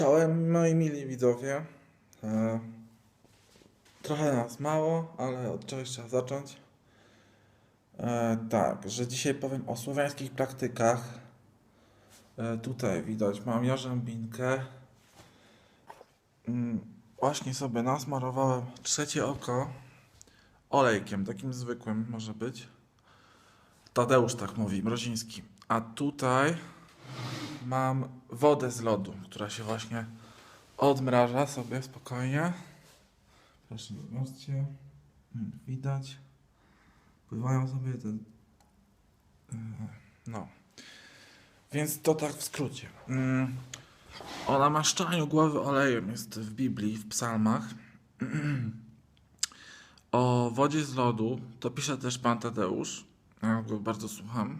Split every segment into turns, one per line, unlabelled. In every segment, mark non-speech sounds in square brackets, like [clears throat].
Czołem moi mili widzowie. E, trochę nas mało, ale od czegoś trzeba zacząć. E, tak, że dzisiaj powiem o słowiańskich praktykach. E, tutaj widać, mam jarzębinkę. Mm, właśnie sobie nasmarowałem trzecie oko olejkiem, takim zwykłym może być. Tadeusz tak mówi, mroziński. A tutaj mam wodę z lodu, która się właśnie odmraża sobie spokojnie. Proszę, zobaczcie. Mm, Widać. Pływają sobie te... Yy, No. Więc to tak w skrócie. Mm. O namaszczaniu głowy olejem jest w Biblii, w psalmach. [clears throat] O wodzie z lodu to pisze też pan Tadeusz. Ja go bardzo słucham.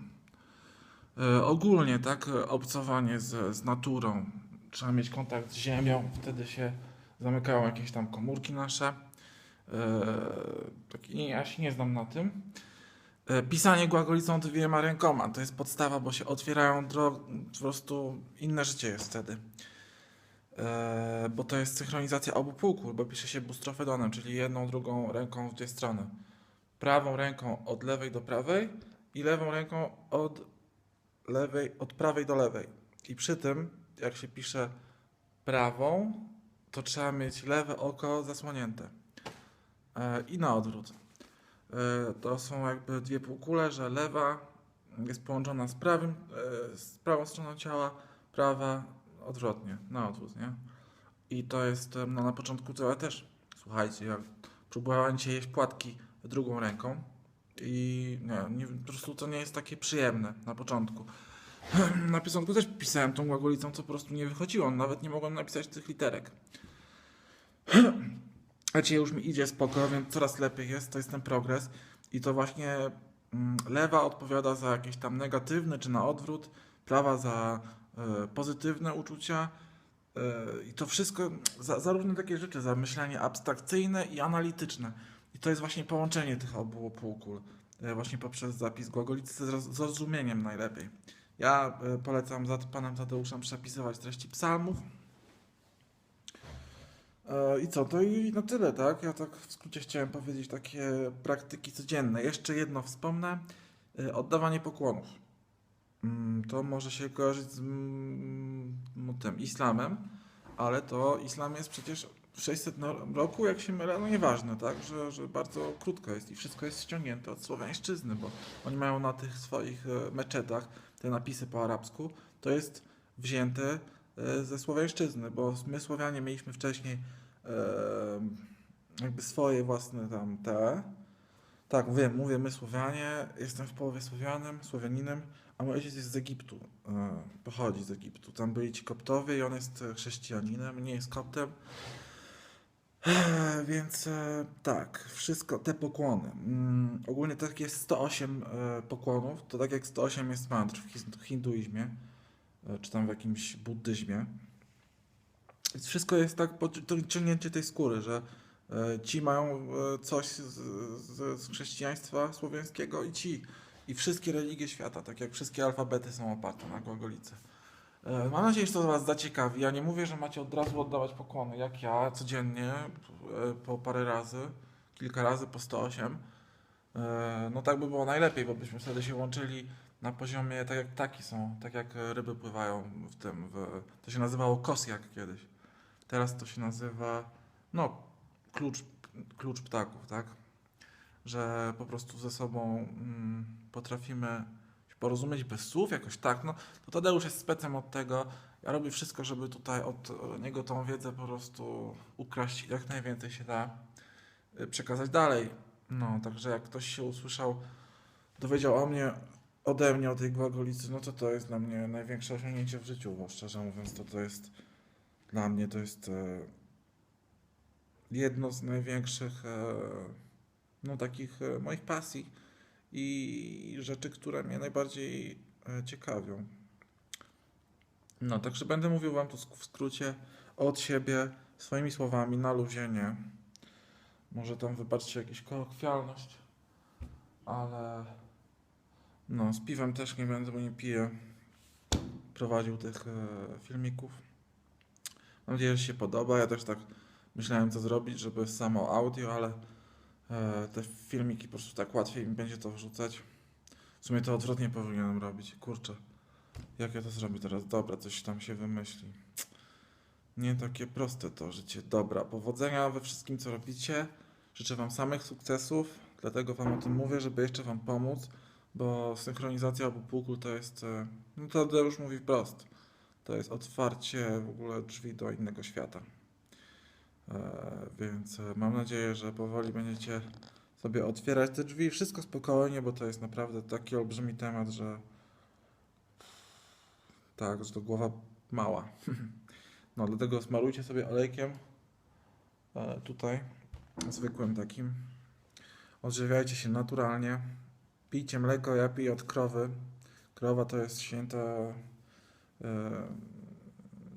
E, ogólnie, tak, obcowanie z, z naturą. Trzeba mieć kontakt z ziemią, wtedy się zamykają jakieś tam komórki nasze. Nie, ja się nie znam na tym. E, pisanie głagolicą dwiema rękoma to jest podstawa, bo się otwierają dro- po prostu inne życie jest wtedy. Bo to jest synchronizacja obu półkul, bo pisze się bustrofedonem, czyli jedną, drugą ręką w dwie strony. Prawą ręką od lewej do prawej i lewą ręką od lewej, od prawej do lewej. I przy tym, jak się pisze prawą, to trzeba mieć lewe oko zasłonięte. E, I na odwrót. E, to są jakby dwie półkule, że lewa jest połączona z prawym, e, z prawą stroną ciała, prawa odwrotnie, na odwrót, nie? I to jest, no na początku to ja też, słuchajcie, ja próbowałem dzisiaj jeść płatki drugą ręką i nie, nie, po prostu to nie jest takie przyjemne na początku. [clears throat] Na początku też pisałem tą głagolicą, co po prostu nie wychodziło, nawet nie mogłem napisać tych literek. A [clears throat] dzisiaj już mi idzie spoko, więc coraz lepiej jest, to jest ten progres i to właśnie mm, lewa odpowiada za jakieś tam negatywne czy na odwrót, prawa za e, pozytywne uczucia e, i to wszystko, za, zarówno takie rzeczy, za myślenie abstrakcyjne i analityczne. I to jest właśnie połączenie tych obu półkul, e, właśnie poprzez zapis głagolicy z roz- zrozumieniem najlepiej. Ja e, polecam za panem Tadeuszem przepisywać treści psalmów. E, I co, to i na tyle, tak? Ja tak w skrócie chciałem powiedzieć takie praktyki codzienne. Jeszcze jedno wspomnę. Oddawanie pokłonów. Mm, To może się kojarzyć z mm, tym islamem, ale to islam jest przecież 600 no- roku, jak się mylę, no nieważne, tak? Że, że bardzo krótko jest i wszystko jest ściągnięte od słowiańszczyzny, bo oni mają na tych swoich e, meczetach te napisy po arabsku, to jest wzięte e, ze słowiańszczyzny, bo my Słowianie mieliśmy wcześniej e, jakby swoje własne tam te. Tak, mówię, mówię my Słowianie, jestem w połowie Słowianem, Słowianinem, a mój ojciec jest z Egiptu, pochodzi z Egiptu. Tam byli ci koptowie i on jest chrześcijaninem, nie jest koptem. E, Więc e, tak, wszystko, te pokłony. Mm, ogólnie tak jest 108 e, pokłonów, to tak jak 108 jest mantr w hinduizmie, e, czy tam w jakimś buddyzmie. Więc wszystko jest tak, ciągnięcie tej skóry, że ci mają coś z, z, chrześcijaństwa słowiańskiego i ci. I wszystkie religie świata, tak jak wszystkie alfabety są oparte na głagolicy. E, Mam nadzieję, że to Was zaciekawi. Ja nie mówię, że macie od razu oddawać pokłony, jak ja, codziennie, e, po parę razy, kilka razy po 108. E, No tak by było najlepiej, bo byśmy wtedy się łączyli na poziomie, tak jak ptaki są, tak jak ryby pływają w tym, w, to się nazywało kosjak kiedyś. Teraz to się nazywa, no, klucz, klucz ptaków, tak? Że po prostu ze sobą mm, potrafimy porozumieć bez słów, jakoś tak. No, to Tadeusz jest specem od tego. Ja robię wszystko, żeby tutaj od e, niego tą wiedzę po prostu ukraść jak najwięcej się da, y, przekazać dalej. No, także jak ktoś się usłyszał, dowiedział o mnie, ode mnie, o tej głagolicy, no to to jest dla mnie największe osiągnięcie w życiu, bo szczerze mówiąc, to to jest dla mnie to jest e, jedno z największych e, no takich e, moich pasji i rzeczy, które mnie najbardziej e, ciekawią. No, także będę mówił Wam tu w skrócie od siebie, swoimi słowami, na luzie, nie. Może tam wybaczcie jakąś kolokwialność, ale no, z piwem też nie będę, bo nie piję prowadził tych e, filmików. Mam nadzieję, że się podoba. Ja też tak myślałem, co zrobić, żeby samo audio, ale te filmiki po prostu tak łatwiej mi będzie to wrzucać. W sumie to odwrotnie powinienem robić. Kurczę, jak ja to zrobię teraz? Dobra, coś tam się wymyśli. Nie takie proste to życie. Dobra, powodzenia we wszystkim, co robicie. Życzę Wam samych sukcesów, dlatego Wam o tym mówię, żeby jeszcze Wam pomóc, bo synchronizacja obu półkul to jest, e, no to już mówi wprost, to jest otwarcie w ogóle drzwi do innego świata. E, Więc e, mam nadzieję, że powoli będziecie sobie otwierać te drzwi. Wszystko spokojnie, bo to jest naprawdę taki olbrzymi temat, że tak, że to głowa mała. [laughs] No, dlatego smarujcie sobie olejkiem e, tutaj, zwykłym takim. Odżywiajcie się naturalnie. Pijcie mleko, ja piję od krowy. Krowa to jest święta,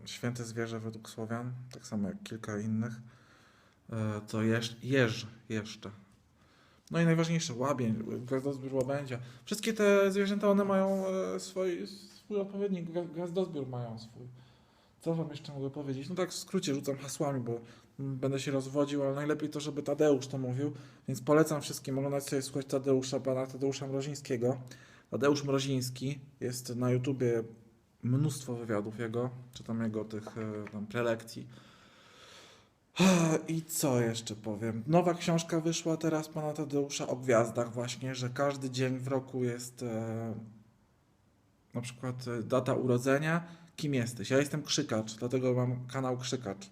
święte zwierzę według Słowian, tak samo jak kilka innych. E, to jeż, jeż jeszcze. No i najważniejsze, łabień, gwiazdozbiór łabędzia. Wszystkie te zwierzęta, one mają e, swój, swój odpowiednik, gwiaz- gwiazdozbiór mają swój. Co wam jeszcze mogę powiedzieć? No tak w skrócie rzucam hasłami, bo będę się rozwodził, ale najlepiej to, żeby Tadeusz to mówił. Więc polecam wszystkim oglądać sobie, słuchać Tadeusza, pana Tadeusza Mrozińskiego. Tadeusz Mroziński, jest na YouTubie mnóstwo wywiadów jego, czy tam jego tych e, tam prelekcji. I co jeszcze powiem? Nowa książka wyszła teraz pana Tadeusza o gwiazdach właśnie, że każdy dzień w roku jest e, na przykład e, data urodzenia, kim jesteś. Ja jestem krzykacz, dlatego mam kanał krzykacz.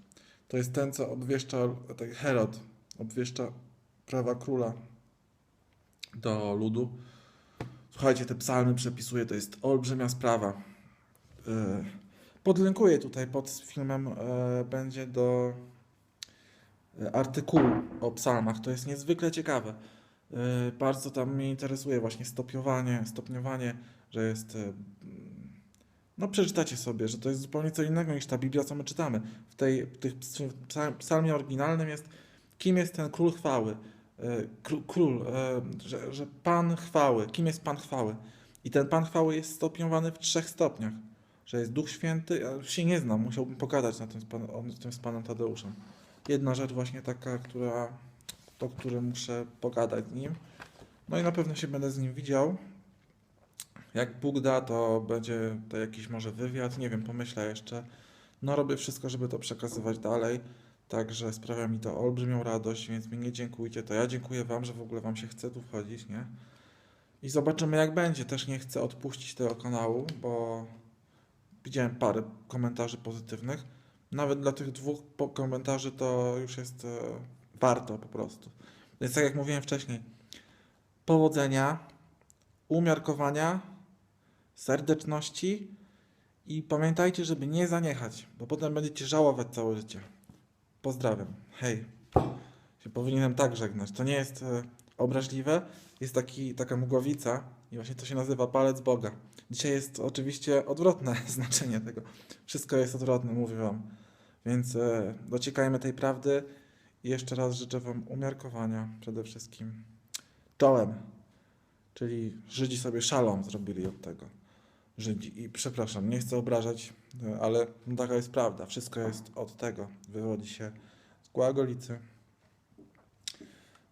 To jest ten, co obwieszcza, tak Herod, obwieszcza prawa króla do ludu. Słuchajcie, te psalmy przepisuje, to jest olbrzymia sprawa. E, Podlinkuję tutaj pod filmem, e, będzie do e, artykułu o psalmach. To jest niezwykle ciekawe. Bardzo tam mnie interesuje właśnie stopniowanie, stopniowanie, że jest. No, przeczytacie sobie, że to jest zupełnie co innego niż ta Biblia, co my czytamy. W tej tych ps- psa- psalmie oryginalnym jest, kim jest ten król chwały. Król, król że, że pan chwały. Kim jest pan chwały? I ten pan chwały jest stopniowany w trzech stopniach. Że jest Duch Święty, ja się nie znam, musiałbym pogadać na tym z, pan, tym z panem Tadeuszem. Jedna rzecz właśnie taka, która, o której muszę pogadać z nim. No i na pewno się będę z nim widział. Jak Bóg da, to będzie to jakiś może wywiad, nie wiem, pomyślę jeszcze. No robię wszystko, żeby to przekazywać dalej, także sprawia mi to olbrzymią radość, więc mi nie dziękujcie, to ja dziękuję wam, że w ogóle wam się chce tu wchodzić, nie? I zobaczymy jak będzie. Też nie chcę odpuścić tego kanału, bo widziałem parę komentarzy pozytywnych. Nawet dla tych dwóch komentarzy to już jest e, warto po prostu. Więc tak jak mówiłem wcześniej, powodzenia, umiarkowania, serdeczności i pamiętajcie, żeby nie zaniechać, bo potem będziecie żałować całe życie. Pozdrawiam. Hej. Się powinienem tak żegnać. To nie jest e, obraźliwe. Jest taki, taka mgławica i właśnie to się nazywa palec Boga. Dzisiaj jest oczywiście odwrotne [laughs] znaczenie tego. Wszystko jest odwrotne, mówię wam. Więc e, dociekajmy tej prawdy i jeszcze raz życzę wam umiarkowania przede wszystkim. Czołem. Czyli Żydzi sobie szalom zrobili od tego. Żydzi. I przepraszam, nie chcę obrażać, e, ale taka jest prawda. Wszystko jest od tego. Wywodzi się z Głagolicy,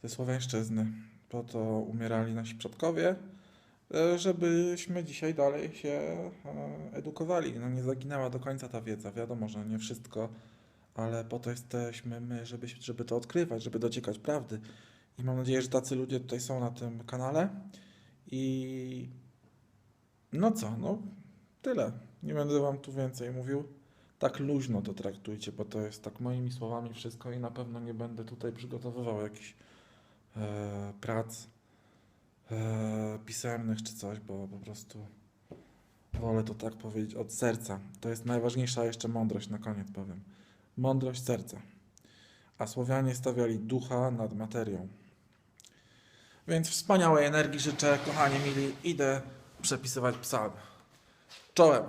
ze Słowiańszczyzny. Po to umierali nasi przodkowie, e, żebyśmy dzisiaj dalej się e, edukowali. No nie zaginęła do końca ta wiedza. Wiadomo, że nie wszystko, ale po to jesteśmy my, żeby, żeby to odkrywać, żeby dociekać prawdy. I mam nadzieję, że tacy ludzie tutaj są na tym kanale. I no co, no tyle. Nie będę wam tu więcej mówił. Tak luźno to traktujcie, bo to jest tak moimi słowami wszystko i na pewno nie będę tutaj przygotowywał jakichś e, prac e, pisemnych czy coś, bo po prostu wolę to tak powiedzieć od serca. To jest najważniejsza jeszcze mądrość na koniec powiem. Mądrość serca. A Słowianie stawiali ducha nad materią. Więc wspaniałej energii życzę, kochani mili. Idę przepisywać psalm. Czołem.